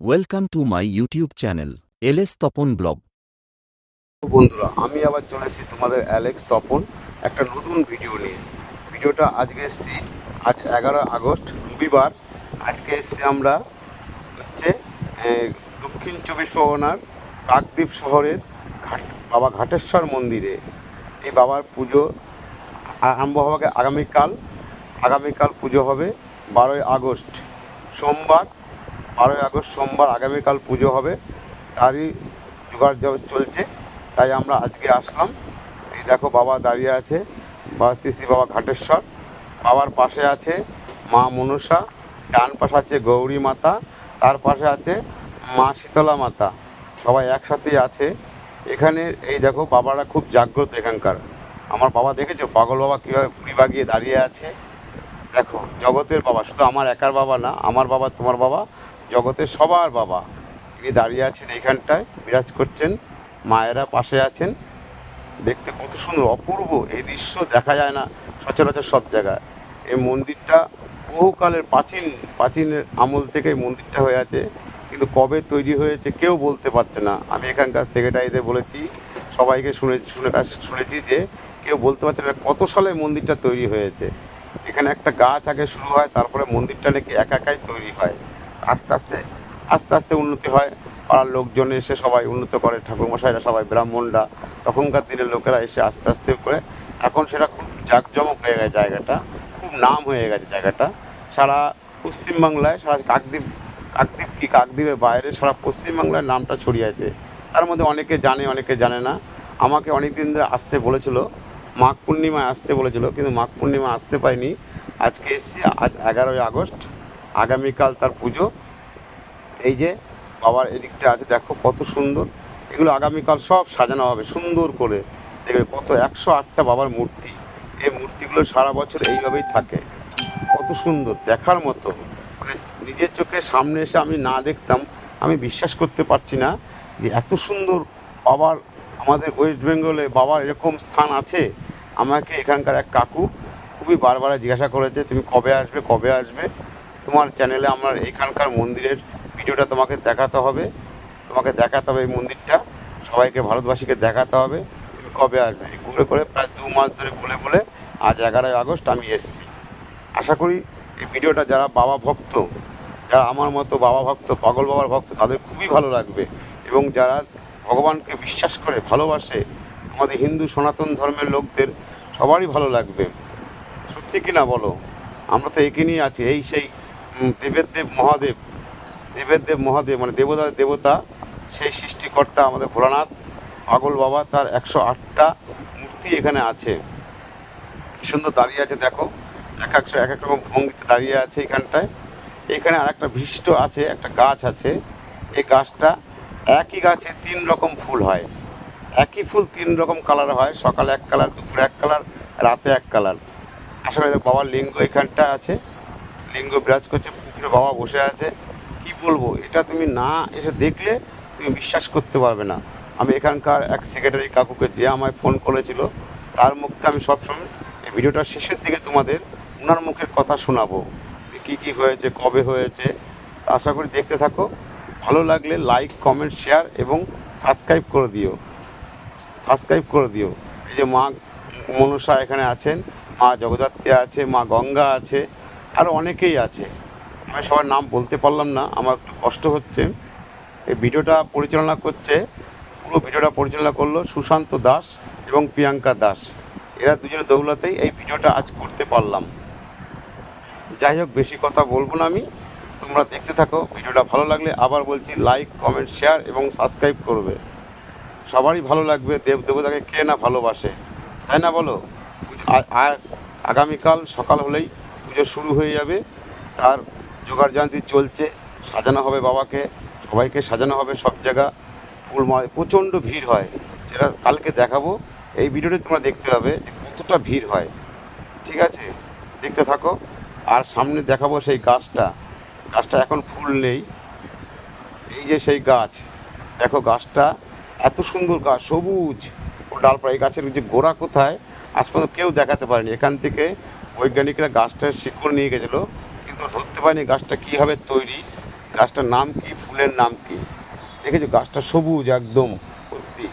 Welcome to my YouTube channel L S Tapan blog বন্ধুরা, আমি আবার চলে এসেছি তোমাদের অ্যালেক্স তপন একটা নতুন ভিডিও নিয়ে। ভিডিওটা আজকে এসেছি, আজ এগারো আগস্ট, রবিবার। আজকে এসেছি আমরা হচ্ছে দক্ষিণ চব্বিশ পরগনার কাকদ্বীপ শহরের ঘাট, বাবা ঘাটেশ্বর মন্দিরে। এই বাবার পুজো আরম্ভ হবে আগামীকাল। আগামীকাল পুজো হবে বারোই আগস্ট, সোমবার বারোই আগস্ট সোমবার আগামীকাল পুজো হবে। তারই জোগাড় চলছে। তাই আমরা আজকে আসলাম। এই দেখো বাবা দাঁড়িয়ে আছে। বাবা শ্রী বাবা ঘাটেশ্বর। বাবার পাশে আছে মা মনসা ডান পাশে আছে গৌরী মাতা। তার পাশে আছে মা শীতলা মাতা। সবাই একসাথেই আছে। এখানে এই দেখো বাবারা খুব জাগ্রত এখানকার। আমার বাবা দেখেছ? পাগল বাবা কীভাবে ভুড়ি বাগিয়ে দাঁড়িয়ে আছে? দেখো, জগতের বাবা। শুধু আমার একার বাবা না, আমার বাবা, তোমার বাবা। জগতের সবার বাবা। তিনি দাঁড়িয়ে আছেন এইখানটায়, বিরাজ করছেন, মায়েরা পাশে আছেন। দেখতে কত সুন্দর, অপূর্ব। এই দৃশ্য দেখা যায় না সচরাচর সব জায়গায়। এই মন্দিরটা বহুকালের প্রাচীন প্রাচীনের আমল থেকে এই মন্দিরটা হয়ে আছে। কিন্তু কবে তৈরি হয়েছে কেউ বলতে পারছে না। আমি এখানকার সেক্রেটারিদের বলেছি, সবাইকে শুনে শুনে, শুনেছি যে কেউ বলতে পারছে না কত সালে মন্দিরটা তৈরি হয়েছে। এখানে একটা গাছ আগে শুরু হয়, তারপরে মন্দিরটা নাকি একা একাই তৈরি হয়। আস্তে আস্তে আস্তে আস্তে উন্নতি হয়। পাড়ার লোকজন এসে সবাই উন্নত করে, ঠাকুরমশাইরা সবাই ব্রাহ্মণরা। তখনকার দিনের লোকেরা এসে আস্তে আস্তে করে, এখন সেটা খুব জাঁকজমক হয়ে গেছে জায়গাটা, খুব নাম হয়ে গেছে জায়গাটা। সারা পশ্চিমবাংলায়, সারা কাকদ্বীপ কাকদ্বীপ কি কাকদ্বীপের বাইরে, সারা পশ্চিমবাংলার নামটা ছড়িয়ে আছে। তার মধ্যে অনেকে জানে অনেকে জানে না। আমাকে অনেক দিন ধরে আসতে বলেছিল, মাঘ পূর্ণিমায় আসতে বলেছিল, কিন্তু মাঘ পূর্ণিমা আসতে পারিনি। আজকে এসেছি, আজ এগারোই আগস্ট। আগামীকাল তার পুজো। এই যে বাবার এদিকটা আছে, দেখো কত সুন্দর। এগুলো আগামীকাল সব সাজানো হবে, সুন্দর করে। দেখবে কত একশো আটটা বাবার মূর্তি। এই মূর্তিগুলো সারা বছর এইভাবেই থাকে। কত সুন্দর, দেখার মতো। মানে নিজের চোখের সামনে এসে আমি না দেখতাম, আমি বিশ্বাস করতে পারছি না যে এত সুন্দর বাবার, আমাদের ওয়েস্ট বেঙ্গলে বাবার এরকম স্থান আছে। আমাকে এখানকার এক কাকু খুবই বারবার জিজ্ঞাসা করেছে, তুমি কবে আসবে কবে আসবে? তোমার চ্যানেলে আমার এখানকার মন্দিরের ভিডিওটা তোমাকে দেখাতে হবে। তোমাকে দেখাতে হবে এই মন্দিরটা। সবাইকে, ভারতবাসীকে দেখাতে হবে। তুমি কবে আসবে? ঘুরে করে প্রায় দু মাস ধরে বলে বলে আজ এগারোই আগস্ট আমি এসেছি। আশা করি এই ভিডিওটা যারা বাবা ভক্ত, যারা আমার মতো বাবা ভক্ত, পাগল বাবার ভক্ত, তাদের খুবই ভালো লাগবে। এবং যারা ভগবানকে বিশ্বাস করে, ভালোবাসে, আমাদের হিন্দু সনাতন ধর্মের লোকদের সবারই ভালো লাগবে। সত্যি কি না বলো? আমরা তো একে নিয়ে আছি, এই সেই দেবের দেব মহাদেব, দেবের দেব মহাদেব মানে দেবতা দেবতা, সেই সৃষ্টিকর্তা আমাদের ভোলানাথ, পাগল বাবা, তার একশো আটটা মূর্তি এখানে আছে। কি সুন্দর দাঁড়িয়ে আছে, দেখো। এক একশো এক এক রকম ভঙ্গিতে দাঁড়িয়ে আছে এখানটায়। এখানে আর একটা বিশিষ্ট আছে, একটা গাছ আছে। এই গাছটা একই গাছে তিন রকম ফুল হয়। একই ফুল তিন রকম কালার হয়, সকালে এক কালার, দুপুরে এক কালার, রাতে এক কালার। করি বাবার লিঙ্গ এখানটা আছে। লিঙ্গ বিরাজ করছে, পুকুরে বাবা বসে আছে। কি বলব? এটা তুমি না এসে দেখলে তুমি বিশ্বাস করতে পারবে না। আমি এখানকার এক সেক্রেটারি কাকুকে যে আমায় ফোন করেছিল, তার মুখতে আমি সবসময় এই ভিডিওটার শেষের দিকে তোমাদের ওনার মুখের কথা শোনাবো। কি কি হয়েছে, কবে হয়েছে আশা করি দেখতে থাকো। ভালো লাগলে লাইক কমেন্ট শেয়ার এবং সাবস্ক্রাইব করে দিও। সাবস্ক্রাইব করে দিও। এই যে মা মনসা এখানে আছেন, মা জগদ্ধাত্রী আছে, মা গঙ্গা আছে আরও অনেকেই আছে। আমি সবার নাম বলতে পারলাম না, আমার একটু কষ্ট হচ্ছে। এই ভিডিওটা পরিচালনা করছে, পুরো ভিডিওটা পরিচালনা করল সুশান্ত দাস এবং প্রিয়াঙ্কা দাস। এরা দুজনের দৌলতেই এই ভিডিওটা আজ করতে পারলাম। যাই হোক, বেশি কথা বলব না আমি। তোমরা দেখতে থাকো, ভিডিওটা ভালো লাগলে আবার বলছি লাইক, কমেন্ট, শেয়ার এবং সাবস্ক্রাইব করবে। সবারই ভালো লাগবে, দেব দেবতাকে কে না ভালোবাসে, তাই না বলো? আর- আগামীকাল সকাল হলেই পুজো শুরু হয়ে যাবে, তার জোগাড় জান্তি চলছে, সাজানো হবে বাবাকে, সবাইকে সাজানো হবে সব জায়গা, ফুল মালা, প্রচণ্ড ভিড় হয়, যেটা কালকে দেখাবো, এই ভিডিওটি তোমরা দেখতে পাবে যে কতটা ভিড় হয়, ঠিক আছে? দেখতে থাকো, আর সামনে দেখাবো সেই গাছটা গাছটা এখন ফুল নেই, এই যে সেই গাছ, দেখো গাছটা, এত সুন্দর গাছ, সবুজ, ও ডালপালা, এই গাছের যে গোড়া কোথায়, আজ পর্যন্ত কেউ দেখাতে পারেনি, এখান থেকে বৈজ্ঞানিকরা গাছটার শিকড় নিয়ে গেছিল, কিন্তু ধরতে পারেনি গাছটা কীভাবে তৈরি, গাছটার নাম কি, ফুলের নাম কি। দেখেছ, গাছটা সবুজ একদম, সত্যি।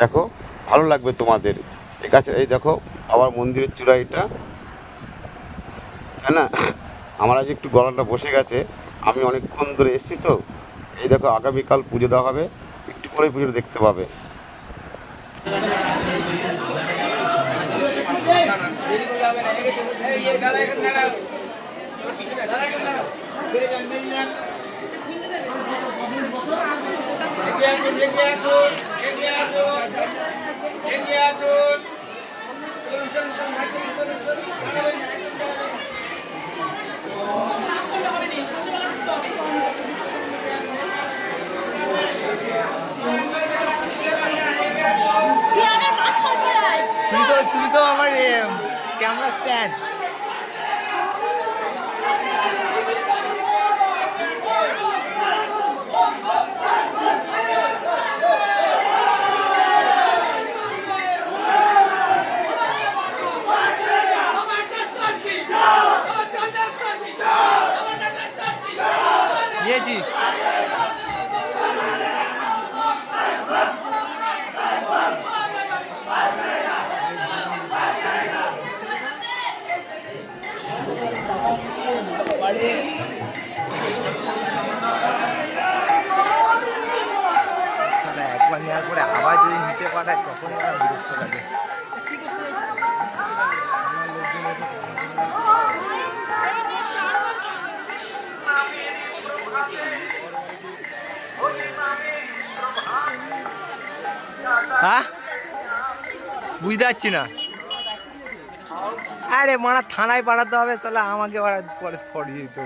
দেখো, ভালো লাগবে তোমাদের। এই গাছ, এই দেখো, আবার মন্দিরের চূড়া এটা। তাই না? আমার আজ একটু গলাটা বসে গেছে, আমি অনেকক্ষণ ধরে এসেছি তো। এই দেখো, আগামীকাল পুজো দেওয়া হবে, একটু পরে পুজো দেখতে পাবে। তুমি তো তুমি তো আমার camera stand. বুঝতে পারছি না। আরে মারা থানায় পাঠাতে হবে তাহলে আমাকে পরে ফরিয়ে দিতে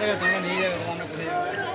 那个，那个，你那个，那个，那个。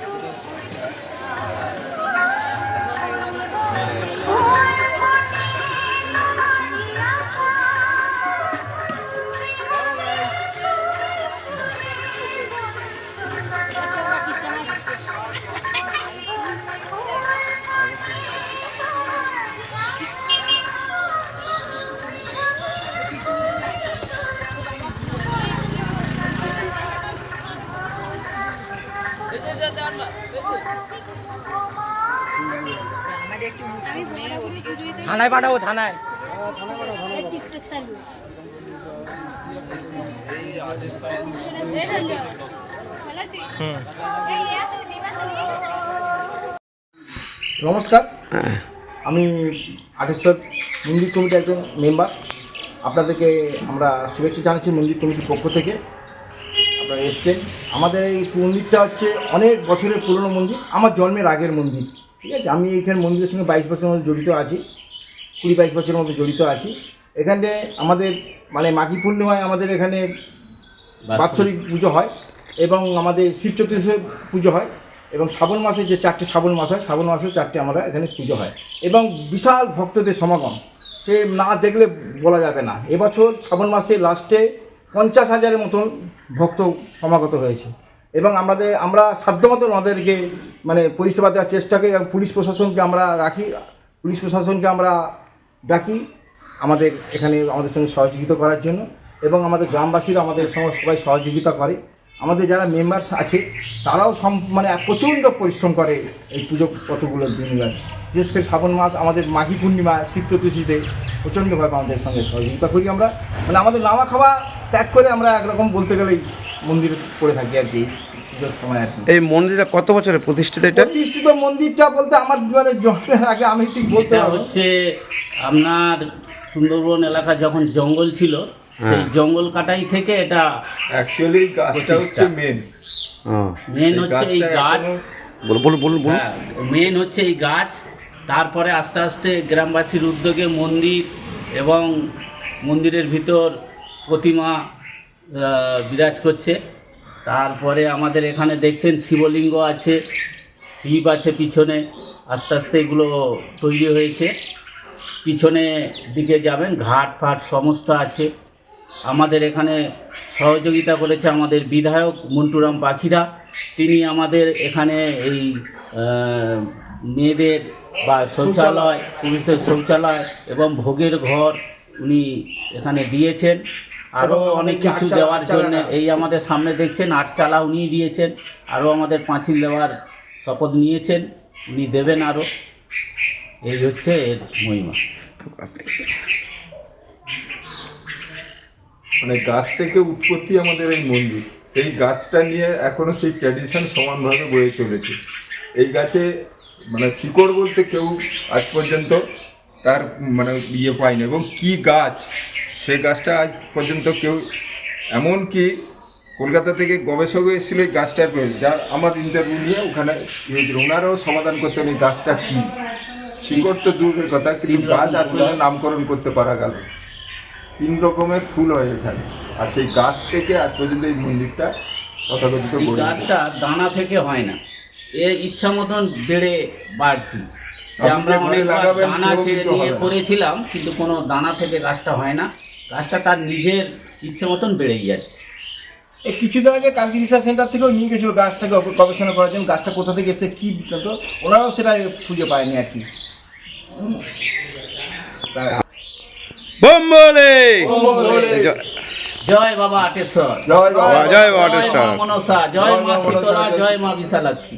থানায় পাঠাবো থানায়। নমস্কার। আমি আটেশ্বর মন্দির কমিটির একজন মেম্বার। আপনাদেরকে আমরা শুভেচ্ছা জানাচ্ছি মন্দির কমিটির পক্ষ থেকে। আপনারা এসছেন। আমাদের এই মন্দিরটা হচ্ছে অনেক বছরের পুরনো মন্দির আমার জন্মের আগের মন্দির। ঠিক আছে? আমি এইখানে মন্দিরের সঙ্গে বাইশ বছরের মধ্যে জড়িত আছি। কুড়ি বাইশ বছরের মধ্যে জড়িত আছি। এখানে আমাদের মানে মাঘী পূর্ণিমায় আমাদের এখানে বাৎসরিক। পুজো হয় এবং আমাদের শিব চতুর্দশী পুজো হয় এবং শ্রাবণ মাসে যে চারটে শ্রাবণ মাস হয় শ্রাবণ মাসে চারটে আমরা এখানে পুজো হয়। এবং বিশাল ভক্তদের সমাগম সে না দেখলে বলা যাবে না। এবছর শ্রাবণ মাসে লাস্টে পঞ্চাশ হাজারের মতন ভক্ত সমাগত হয়েছে। এবং আমাদের আমরা সাধ্যমতো ওনাদেরকে মানে পরিষেবা দেওয়ার চেষ্টা করি এবং পুলিশ প্রশাসনকে আমরা রাখি। পুলিশ প্রশাসনকে আমরা ডাকি আমাদের এখানে আমাদের সঙ্গে সহযোগিতা করার জন্য এবং আমাদের গ্রামবাসীরা আমাদের সঙ্গে সবাই সহযোগিতা করে। আমাদের যারা মেম্বার্স আছে, তারাও সম মানে প্রচণ্ড পরিশ্রম করে এই পুজো কতগুলো দিনগান বিশেষ করে শ্রাবণ মাস, আমাদের মাঘী পূর্ণিমা শিব চতুর্থীতে প্রচণ্ডভাবে আমাদের সঙ্গে সহযোগিতা করি আমরা। মানে আমাদের নামা খাওয়া ত্যাগ করে আমরা একরকম বলতে গেলেই মন্দিরে পড়ে থাকি আর কি। এই মন্দিরটা কত বছরের প্রতিষ্ঠিত এটা? প্রতিষ্ঠিত মন্দিরটা বলতে আমার মানে জন্মের আগে আমি ঠিক বলতে। হচ্ছে আপনার সুন্দরবন এলাকা যখন জঙ্গল ছিল সেই জঙ্গল কাটাই থেকে এটা অ্যাকচুয়ালি গাছটা হচ্ছে মেন হ্যাঁ মেন হচ্ছে এই গাছ। বলুন বলুন বলুন বলুন। হ্যাঁ মেন হচ্ছে এই গাছ। তারপরে আস্তে আস্তে গ্রামবাসীর উদ্যোগে মন্দির এবং মন্দিরের ভিতর প্রতিমা বিরাজ করছে। তারপরে আমাদের এখানে দেখছেন শিবলিঙ্গ আছে শিব আছে পিছনে আস্তে আস্তে এগুলো তৈরি হয়েছে। পিছনে দিকে যাবেন ঘাট ফাট সমস্ত আছে। আমাদের এখানে সহযোগিতা করেছে আমাদের বিধায়ক মন্টুরাম পাখিরা। তিনি আমাদের এখানে এই মেয়েদের বা শৌচালয়। পুরুষদের শৌচালয় এবং ভোগের ঘর উনি এখানে দিয়েছেন। আরও এবং অনেক কিছু দেওয়ার জন্য এই আমাদের সামনে দেখছেন আটচালা উনিই দিয়েছেন আরও আমাদের পাঁচিল দেওয়ার শপথ নিয়েছেন উনি দেবেন আরও এই হচ্ছে এর মহিমা। মানে গাছ থেকে উৎপত্তি আমাদের এই মন্দির। সেই গাছটা নিয়ে এখনও সেই ট্র্যাডিশন সমানভাবে বয়ে চলেছে। এই গাছে মানে শিকড় বলতে কেউ আজ পর্যন্ত তার মানে ইয়ে পায়নি। এবং কি গাছ সে গাছটা আজ পর্যন্ত কেউ এমন কি কলকাতা থেকে গবেষক এসেছিল এই গাছটার প্রয়োজন যার আমার ইন্টারভিউ নিয়ে ওখানে হয়েছিল ওনারাও সমাধান করতেন এই গাছটা কী? শিকড় তো দূরের কথা কিন্তু গাছ আজ পর্যন্ত নামকরণ করতে পারা গেল। তিন রকমের ফুল হয় এখানে। আর সেই গাছ থেকে আজ পর্যন্ত এই মন্দিরটা তথাকথিত। গাছটা দানা থেকে হয় না। এ ইচ্ছা মতন বেড়ে বাড়তি। যে আমরা অনেকবার দানা হবে। না। করেছিলাম কিন্তু কোনো দানা থেকে গাছটা হয় না। গাছটা তার নিজের ইচ্ছে মতন বেড়েই যাচ্ছে। এই কিছুদিন আগে কান্তি রিসার্চ সেন্টার থেকেও নিয়ে গেছিল গাছটাকে গবেষণা করার জন্য গাছটা কোথা থেকে এসে কী বৃত্তান্ত ওনারাও সেটা খুঁজে পায়নি আর কি। জয় বাবা আটেশ্বর। জয় বাবা। জয় বাবা আটেশ্বর। মা মনসা জয় জয় মা মা শীতলা জয় জয় মা বিশালাক্ষী।